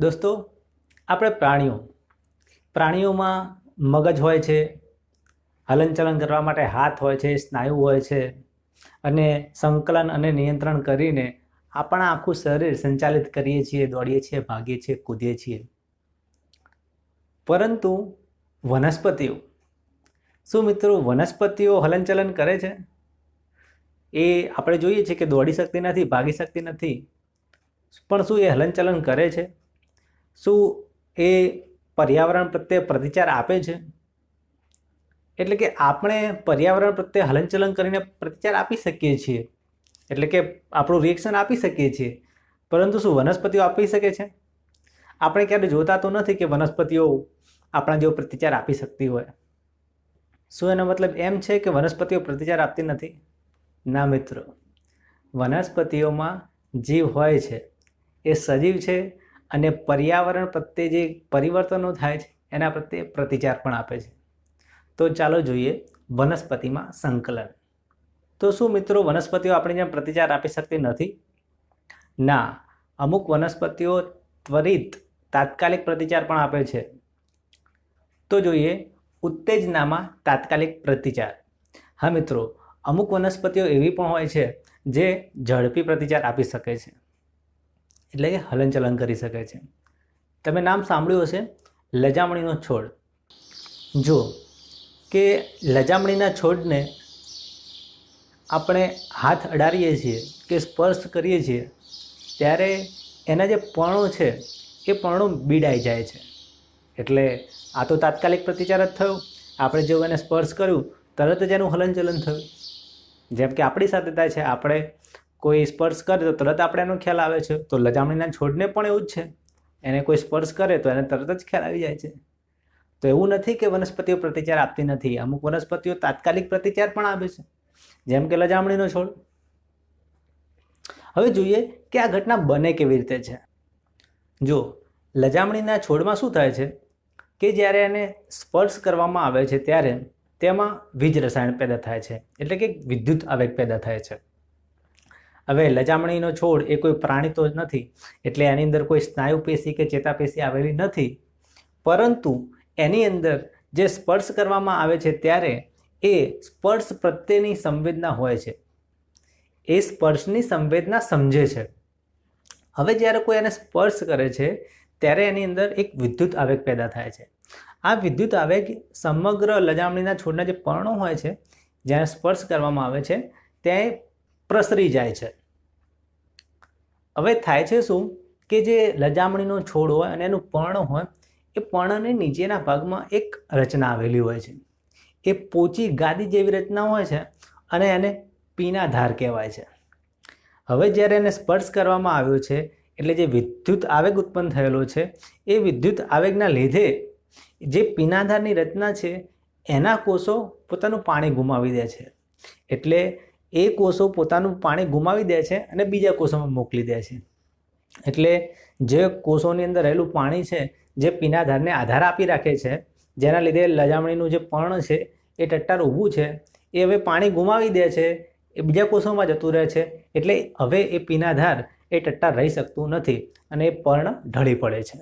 દોસ્તો, આપણે પ્રાણીઓ. પ્રાણીઓમાં મગજ હોય છે, હલનચલન કરવા માટે હાથ હોય છે, સ્નાયુ હોય છે, અને સંકલન અને નિયંત્રણ કરીને આપણા આખું શરીર સંચાલિત કરીએ છીએ, દોડીએ છીએ, ભાગીએ છીએ, કૂદીએ છીએ. પરંતુ વનસ્પતિઓ. શું મિત્રો, વનસ્પતિઓ હલનચલન કરે છે? એ આપણે જોઈએ છીએ કે દોડી શકતી નથી, ભાગી શકતી નથી. પણ શું એ હલનચલન કરે છે? શું એ પર્યાવરણ પ્રત્યે પ્રતિચાર આપે છે? એટલે કે આપણે પર્યાવરણ પ્રત્યે હલનચલન કરીને પ્રતિચાર આપી શકીએ છીએ. એટલે કે આપણું રિએક્શન આપી શકીએ છીએ. પરંતુ શું વનસ્પતિઓ આપી શકે છે? આપણે ક્યારે જોતા તો નથી કે વનસ્પતિઓ આપણા જેવો પ્રતિચાર આપી શકતી હોય. શું એનો મતલબ એમ છે કે વનસ્પતિઓ પ્રતિચાર આપતી નથી? ના મિત્રો. વનસ્પતિઓમાં જીવ હોય છે. એ સજીવ છે અને પર્યાવરણ પ્રત્યે જે પરિવર્તનો થાય છે, એના પ્રત્યે પ્રતિચાર પણ આપે છે. તો ચાલો જોઈએ વનસ્પતિમાં સંકલન. તો શું મિત્રો, વનસ્પતિઓ આપણી જેમ પ્રતિચાર આપી શકતી નથી? ના, અમુક વનસ્પતિઓ ત્વરિત, તાત્કાલિક પ્રતિચાર પણ આપે છે. તો જોઈએ ઉત્તેજનામાં તાત્કાલિક પ્રતિચાર. હા મિત્રો, અમુક વનસ્પતિઓ એવી પણ હોય છે જે ઝડપી પ્રતિચાર આપી શકે છે. એટલે કે હલનચલન કરી શકે છે. તમે નામ સાંભળ્યું હશે, લજામણીનો છોડ. જો કે લજામણીના છોડને આપણે હાથ અડાડીએ છીએ કે સ્પર્શ કરીએ છીએ, ત્યારે એના જે પર્ણો છે, એ પર્ણો બીડાઈ જાય છે. એટલે આ તો તાત્કાલિક પ્રતિચાર જ થયો. આપણે જો એને સ્પર્શ કર્યું, તરત જ એનું હલનચલન થયું. જેમ કે આપણી સાથે થાય છે, આપણે કોઈ સ્પર્શ કરે તો તરત આપણે એનો ખ્યાલ આવે છે. તો લજામણીના છોડને પણ એવું જ છે. એને કોઈ સ્પર્શ કરે તો એને તરત જ ખ્યાલ આવી જાય છે. તો એવું નથી કે વનસ્પતિઓ પ્રતિચાર આપતી નથી. અમુક વનસ્પતિઓ તાત્કાલિક પ્રતિચાર પણ આપે છે. જેમ કે લજામણીનો છોડ. હવે જોઈએ કે આ ઘટના બને કેવી રીતે છે. જો, લજામણીના છોડમાં શું થાય છે? કે જ્યારે એને સ્પર્શ કરવામાં આવે છે ત્યારે તેમાં વીજ રસાયણ પેદા થાય છે. એટલે કે વિદ્યુત આવેગ પેદા થાય છે. હવે લજામણીનો છોડ એ કોઈ પ્રાણી તો જ નથી. એટલે એની અંદર કોઈ સ્નાયુ પેશી કે ચેતાપેશી આવેલી નથી. પરંતુ એની અંદર જે સ્પર્શ કરવામાં આવે છે ત્યારે એ સ્પર્શ પ્રત્યેની સંવેદના હોય છે. એ સ્પર્શની સંવેદના સમજે છે. હવે જ્યારે કોઈ એને સ્પર્શ કરે છે, ત્યારે એની અંદર એક વિદ્યુત આવેગ પેદા થાય છે. આ વિદ્યુત આવેગ સમગ્ર લજામણીના છોડના જે પર્ણો હોય છે જ્યારે સ્પર્શ કરવામાં આવે છે, ત્યાં પ્રસરી જાય છે. હવે થાય છે શું? કે જે લજામણીનો છોડ હોય અને એનું પર્ણ હોય, એ પર્ણની નીચેના ભાગમાં એક રચના આવેલી હોય છે. એ પોચી ગાદી જેવી રચના હોય છે અને એને પીના ધાર કહેવાય છે. હવે જ્યારે એને સ્પર્શ કરવામાં આવ્યો છે, એટલે જે વિદ્યુત આવેગ ઉત્પન્ન થયેલો છે, એ વિદ્યુત આવેગના લીધે જે પીનાધારની રચના છે, એના કોષો પોતાનું પાણી ગુમાવી દે છે. એટલે એ કોષો પોતાનું પાણી ગુમાવી દે છે અને બીજા કોષોમાં મોકલી દે છે. એટલે જે કોષોની અંદર રહેલું પાણી છે, જે પીનાધારને આધાર આપી રાખે છે, જેના લીધે લજામણીનું જે પર્ણ છે, એ ટટ્ટાર ઊભું છે, એ હવે પાણી ગુમાવી દે છે, એ બીજા કોષોમાં જતું રહે છે, એટલે હવે એ પીનાધાર એ ટટ્ટાર રહી શકતું નથી અને એ પર્ણ ઢળી પડે છે.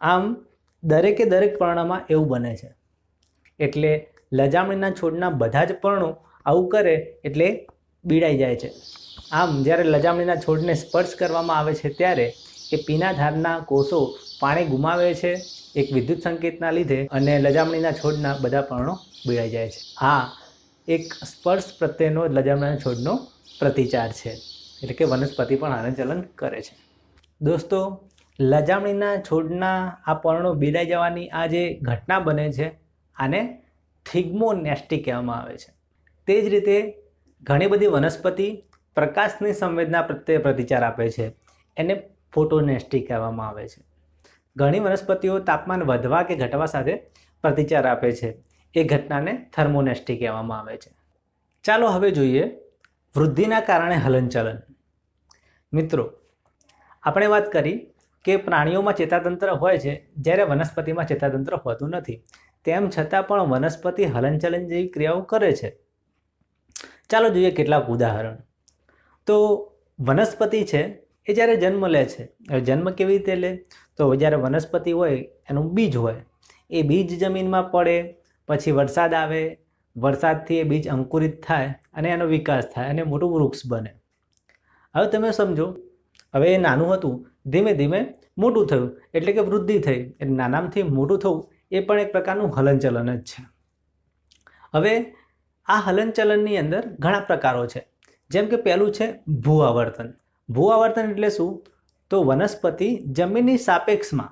આમ દરેકે દરેક પર્ણમાં એવું બને છે. એટલે લજામણીના છોડના બધા જ પર્ણો આવું કરે એટલે બીડાઈ જાય છે. આમ જ્યારે લજામણીના છોડને સ્પર્શ કરવામાં આવે છે ત્યારે એ પીનાધારના કોષો પાણી ગુમાવે છે એક વિદ્યુત સંકેતના લીધે અને લજામણીના છોડના બધા પર્ણો બીડાઈ જાય છે. આ એક સ્પર્શ પ્રત્યેનો લજામણીના છોડનો પ્રતિચાર છે. એટલે કે વનસ્પતિ પણ આને ચલન કરે છે. દોસ્તો, લજામણીના છોડના આ પર્ણો બીડાઈ જવાની આ જે ઘટના બને છે, આને થિગ્મોનેસ્ટી કહેવામાં આવે છે. તે જ રીતે ઘણી બધી વનસ્પતિ પ્રકાશની સંવેદના પ્રત્યે પ્રતિચાર આપે છે. એને ફોટોનેસ્ટી કહેવામાં આવે છે. ઘણી વનસ્પતિઓ તાપમાન વધવા કે ઘટવા સાથે પ્રતિચાર આપે છે. એ ઘટનાને થર્મોનેસ્ટી કહેવામાં આવે છે. ચાલો હવે જોઈએ વૃદ્ધિના કારણે હલનચલન. મિત્રો, આપણે વાત કરી કે પ્રાણીઓમાં ચેતાતંત્ર હોય છે જ્યારે વનસ્પતિમાં ચેતાતંત્ર હોતું નથી. તેમ છતાં પણ વનસ્પતિ હલનચલન જેવી ક્રિયાઓ કરે છે. ચાલો જોઈએ કેટલાક ઉદાહરણ. તો વનસ્પતિ છે, એ જ્યારે જન્મ લે છે જન્મ કેવી રીતે લે? તો જ્યારે વનસ્પતિ હોય, એનું બીજ હોય, એ બીજ જમીનમાં પડે, પછી વરસાદ આવે, વરસાદથી એ બીજ અંકુરિત થાય અને એનો વિકાસ થાય અને મોટું વૃક્ષ બને. હવે તમે સમજો, હવે એ નાનું હતું, ધીમે ધીમે મોટું થયું, એટલે કે વૃદ્ધિ થઈ, એટલે નાનામાંથી મોટું થવું, એ પણ એક પ્રકારનું હલનચલન જ છે. હવે આ હલનચલનની અંદર ઘણા પ્રકારો છે. જેમ કે પહેલું છે ભૂઆવર્તન. ભૂઆવર્તન એટલે શું? તો વનસ્પતિ જમીનની સાપેક્ષમાં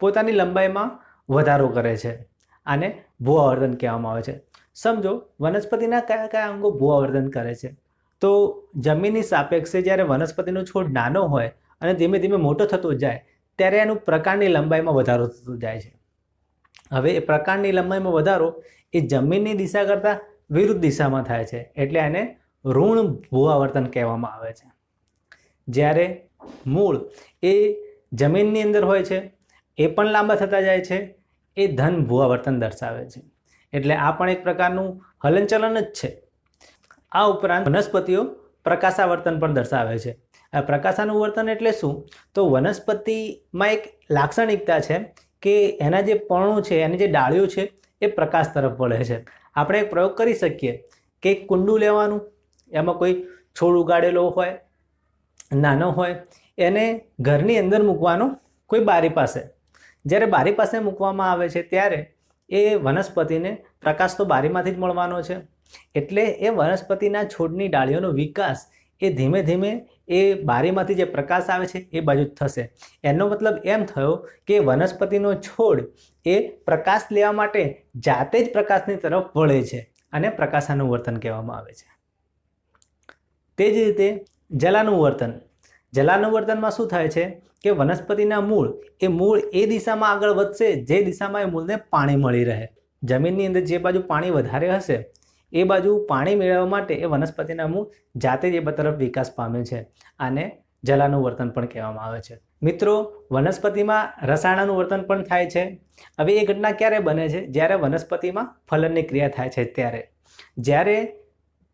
પોતાની લંબાઈમાં વધારો કરે છે. આને ભૂઆવર્તન કહેવામાં આવે છે. સમજો, વનસ્પતિના કયા કયા અંગો ભૂઆવર્તન કરે છે? તો જમીનની સાપેક્ષે જ્યારે વનસ્પતિનો છોડ નાનો હોય અને ધીમે ધીમે મોટો થતો જાય, ત્યારે એનું પ્રકારની લંબાઈમાં વધારો થતો જાય છે. હવે એ પ્રકારની લંબાઈમાં વધારો એ જમીનની દિશા કરતાં વિરુદ્ધ દિશામાં થાય છે એટલે એને ઋણ ભૂઆવર્તન કહેવામાં આવે છે. જ્યારે મૂળ એ જમીનની અંદર હોય છે, એ પણ લાંબા થતા જાય છે, એ ધન ભૂઆવર્તન દર્શાવે છે. એટલે આ પણ એક પ્રકારનું હલનચલન જ છે. આ ઉપરાંત વનસ્પતિઓ પ્રકાશાવર્તન પણ દર્શાવે છે. આ પ્રકાશાનું વર્તન એટલે શું? તો વનસ્પતિમાં એક લાક્ષણિકતા છે કે એના જે પર્ણો છે, એની જે ડાળીઓ છે એ પ્રકાશ તરફ વળે છે. આપણે એક પ્રયોગ કરી શકીએ કે કુંડું લેવાનું, એમાં કોઈ છોડ ઉગાડેલો હોય, નાનો હોય, એને ઘરની અંદર મૂકવાનો કોઈ બારી પાસે. જ્યારે બારી પાસે મૂકવામાં આવે છે ત્યારે એ વનસ્પતિને પ્રકાશ તો બારીમાંથી જ મળવાનો છે. એટલે એ વનસ્પતિના છોડની ડાળીઓનો વિકાસ એ ધીમે ધીમે એ બારીમાંથી જે પ્રકાશ આવે છે એ બાજુ થશે. એનો મતલબ એમ થયો કે વનસ્પતિનો છોડ એ પ્રકાશ લેવા માટે જાતે જ પ્રકાશની તરફ વળે છે અને પ્રકાશાનું વર્તન કહેવામાં આવે છે. તે જ રીતે જલાનું વર્તન. જલાનું વર્તનમાં શું થાય છે કે વનસ્પતિના મૂળ એ મૂળ એ દિશામાં આગળ વધશે, જે દિશામાં એ મૂળને પાણી મળી રહે. જમીનની અંદર જે બાજુ પાણી વધારે હશે એ બાજુ પાણી મેળવવા માટે એ વનસ્પતિના મૂળ જાતે જ એ તરફ વિકાસ પામે છે આને જલાનું વર્તન પણ કહેવામાં આવે છે. મિત્રો, વનસ્પતિમાં રસાયણનું વર્તન પણ થાય છે. હવે એ ઘટના ક્યારે બને છે? જ્યારે વનસ્પતિમાં ફલનની ક્રિયા થાય છે ત્યારે. જ્યારે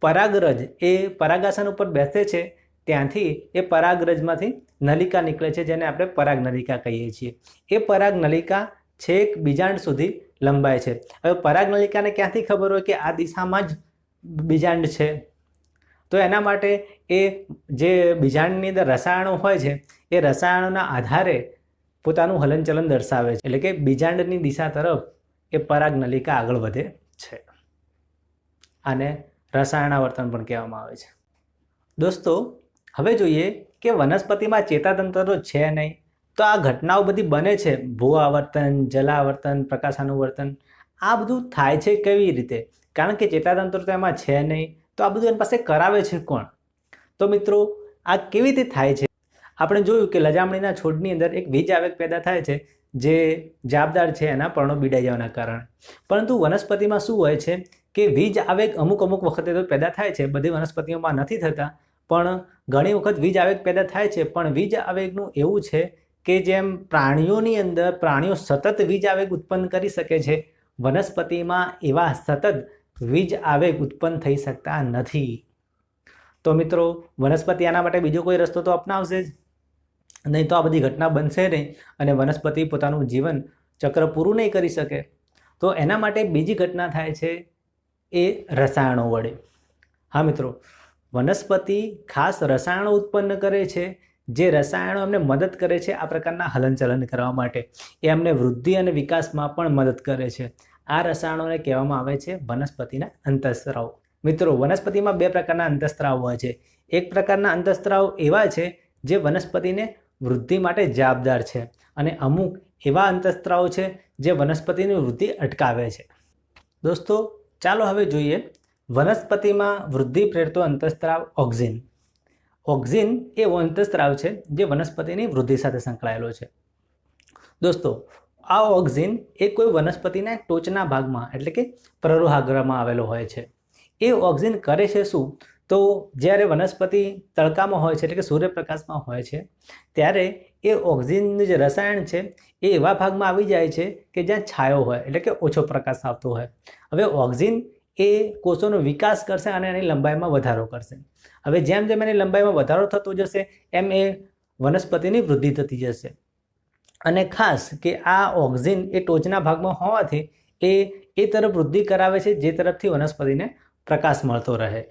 પરાગરજ એ પરાગાસન ઉપર બેસે છે, ત્યાંથી એ પરાગરજમાંથી નલિકા નીકળે છે, જેને આપણે પરાગ નલિકા કહીએ છીએ. એ પરાગ નલિકા છેક બીજાંડ સુધી લંબાય છે. હવે પરાગ નલિકાને ક્યાંથી ખબર હોય કે આ દિશામાં જ બીજાંડ છે? તો એના માટે એ જે બીજાંડની અંદર રસાયણો હોય છે, એ રસાયણોના આધારે પોતાનું હલનચલન દર્શાવે છે. એટલે કે બીજાંડની દિશા તરફ એ પરાગ નલિકા આગળ વધે છે. આને રસાયણાવર્તન પણ કહેવામાં આવે છે. દોસ્તો, હવે જોઈએ કે વનસ્પતિમાં ચેતાતંત્ર તો છે નહીં. તો આ ઘટનાઓ બધી બને છે. ભૂ આવર્તન જલાવર્તન પ્રકાશાનુવર્તન આ બધું થાય છે કેવી રીતે? કારણ કે ચેતાતંત્ર તો એમાં છે નહીં. તો આ બધું એની પાસે કરાવે છે કોણ? તો મિત્રો, આ કેવી રીતે થાય છે? આપણે જોયું કે લજામણીના છોડની અંદર એક વીજ આવેગ પેદા થાય છે, જે જવાબદાર છે એના પર્ણો બીડાઈ જવાના કારણે. પરંતુ વનસ્પતિમાં શું હોય છે કે વીજ આવેગ અમુક અમુક વખતે તો પેદા થાય છે. બધી વનસ્પતિઓમાં નથી થતા, પણ ઘણી વખત વીજ આવેગ પેદા થાય છે. પણ વીજ આવેગનું એવું છે કે જેમ પ્રાણીઓની અંદર પ્રાણીઓ સતત વીજ આવેગ ઉત્પન્ન કરી શકે છે, વનસ્પતિમાં એવા સતત વીજ આવેગ ઉત્પન્ન થઈ શકતા નથી. તો મિત્રો, વનસ્પતિ આના માટે બીજો કોઈ રસ્તો તો અપનાવશે જ? નહીં તો આ બધી ઘટના બનશે નહીં અને વનસ્પતિ પોતાનું જીવન ચક્ર પૂરું નહીં કરી શકે. તો એના માટે બીજી ઘટના થાય છે એ રસાયણો વડે. હા મિત્રો, વનસ્પતિ ખાસ રસાયણો ઉત્પન્ન કરે છે જે રસાયણો એમને મદદ કરે છે આ પ્રકારના હલનચલન કરવા માટે, એ અમને વૃદ્ધિ અને વિકાસમાં પણ મદદ કરે છે. આ રસાયણોને કહેવામાં આવે છે વનસ્પતિના અંતઃસ્ત્રાવ. મિત્રો, વનસ્પતિમાં બે પ્રકારના અંતઃસ્ત્રાવ હોય છે. એક પ્રકારના અંતઃસ્ત્રાવ એવા છે જે વનસ્પતિને વૃદ્ધિ માટે જવાબદાર છે અને અમુક એવા અંતઃસ્ત્રાવ છે જે વનસ્પતિની વૃદ્ધિ અટકાવે છે. દોસ્તો, ચાલો હવે જોઈએ વનસ્પતિમાં વૃદ્ધિ પ્રેરતો અંતઃસ્ત્રાવ ઓક્ઝિન ઓક્ઝિન એ અંતઃસ્ત્રાવ છે જે વનસ્પતિની વૃદ્ધિ સાથે સંકળાયેલો છે. દોસ્તો, આ ઓક્ઝિન એ કોઈ વનસ્પતિના ટોચના ભાગમાં એટલે કે પ્રરોહાગ્રમાં આવેલો હોય છે. એ ઓક્ઝિન કરે છે શું? તો જ્યારે વનસ્પતિ તડકામાં હોય છે એટલે કે સૂર્યપ્રકાશમાં હોય છે, ત્યારે એ ઓક્ઝિનનું જે રસાયણ છે એ એવા ભાગમાં આવી જાય છે કે જ્યાં છાયો હોય એટલે કે ઓછો પ્રકાશ આવતો હોય. હવે ઓક્ઝિન એ કોષોનો વિકાસ કરશે અને એની લંબાઈમાં વધારો કરશે. હવે જેમ જેમ એની લંબાઈમાં વધારો થતો જશે, એમ એ વનસ્પતિની વૃદ્ધિ થતી જશે. અને ખાસ કે આ ઓક્સિન એ ટોચના ભાગમાં હોવાથી એ એ તરફ વૃદ્ધિ કરાવે છે, જે તરફથી વનસ્પતિને પ્રકાશ મળતો રહે.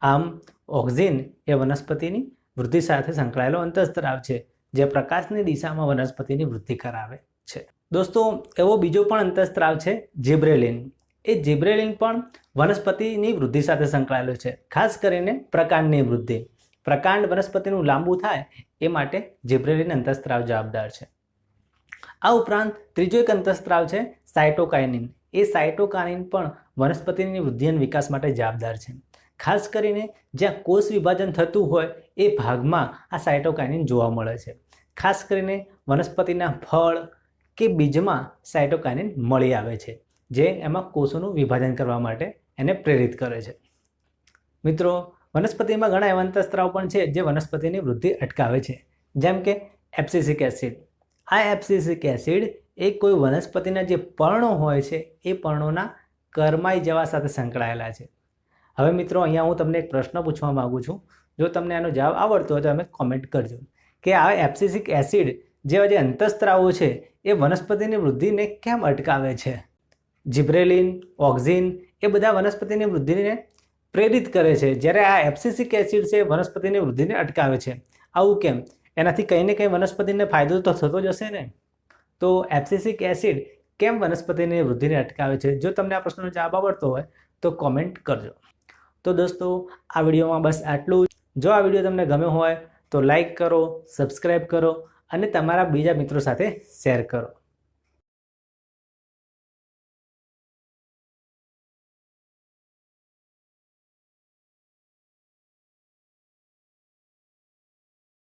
આમ ઓક્સિન એ વનસ્પતિની વૃદ્ધિ સાથે સંકળાયેલો અંતઃસ્ત્રાવ છે, જે પ્રકાશની દિશામાં વનસ્પતિની વૃદ્ધિ કરાવે છે. દોસ્તો, એવો બીજો પણ અંતઃસ્ત્રાવ છે, જીબ્રેલિન. એ જીબ્રેલિન પણ વનસ્પતિની વૃદ્ધિ સાથે સંકળાયેલો છે. ખાસ કરીને પ્રકાંડની વૃદ્ધિ. પ્રકાંડ વનસ્પતિનું લાંબુ થાય એ માટે જીબ્રેલિન અંતઃસ્ત્રાવ જવાબદાર છે. આ ઉપરાંત ત્રીજો એક અંતઃસ્ત્રાવ છે સાયટોકાઇનિન. એ સાયટોકાઇનિન પણ વનસ્પતિની વૃદ્ધિ અને વિકાસ માટે જવાબદાર છે. ખાસ કરીને જ્યાં કોષ વિભાજન થતું હોય એ ભાગમાં આ સાયટોકાઇનિન જોવા મળે છે. ખાસ કરીને વનસ્પતિના ફળ કે બીજમાં સાયટોકાઇનિન મળી આવે છે. જે એમાં કોષોનું વિભાજન કરવા માટે એને પ્રેરિત કરે છે. મિત્રો, વનસ્પતિમાં ઘણા એવા અંતઃસ્ત્રાવ પણ છે જે વનસ્પતિની વૃદ્ધિ અટકાવે છે. જેમ કે એપ્સિસિક એસિડ. આ એપ્સિસિક એસિડ એ કોઈ વનસ્પતિના જે પર્ણો હોય છે, એ પર્ણોના કરમાઈ જવા સાથે સંકળાયેલા છે. હવે મિત્રો, અહીંયા હું તમને એક પ્રશ્ન પૂછવા માગું છું. જો તમને આનો જવાબ આવડતો હોય તો તમે કોમેન્ટ કરજો. કે આ એપ્સિસિક એસિડ જેવા જે અંતઃસ્ત્રાવો છે, એ વનસ્પતિની વૃદ્ધિને કેમ અટકાવે છે? જીબ્રેલિન, ઓક્ઝિન એ બધા વનસ્પતિની વૃદ્ધિને પ્રેરિત કરે છે. જ્યારે આ એપ્સિસિક એસિડ છે વનસ્પતિની વૃદ્ધિને અટકાવે છે. આવું કેમ? એનાથી કંઈ ને કંઈ વનસ્પતિને ફાયદો તો થતો જ હશે ને? તો એપ્સિસિક એસિડ કેમ વનસ્પતિની વૃદ્ધિને અટકાવે છે? જો તમને આ પ્રશ્નનો જવાબ આવડતો હોય તો કોમેન્ટ કરજો. તો દોસ્તો, આ વિડીયોમાં બસ આટલું જ. જો આ વીડિયો તમને ગમ્યો હોય તો લાઈક કરો, સબસ્ક્રાઈબ કરો અને તમારા બીજા મિત્રો સાથે શેર કરો.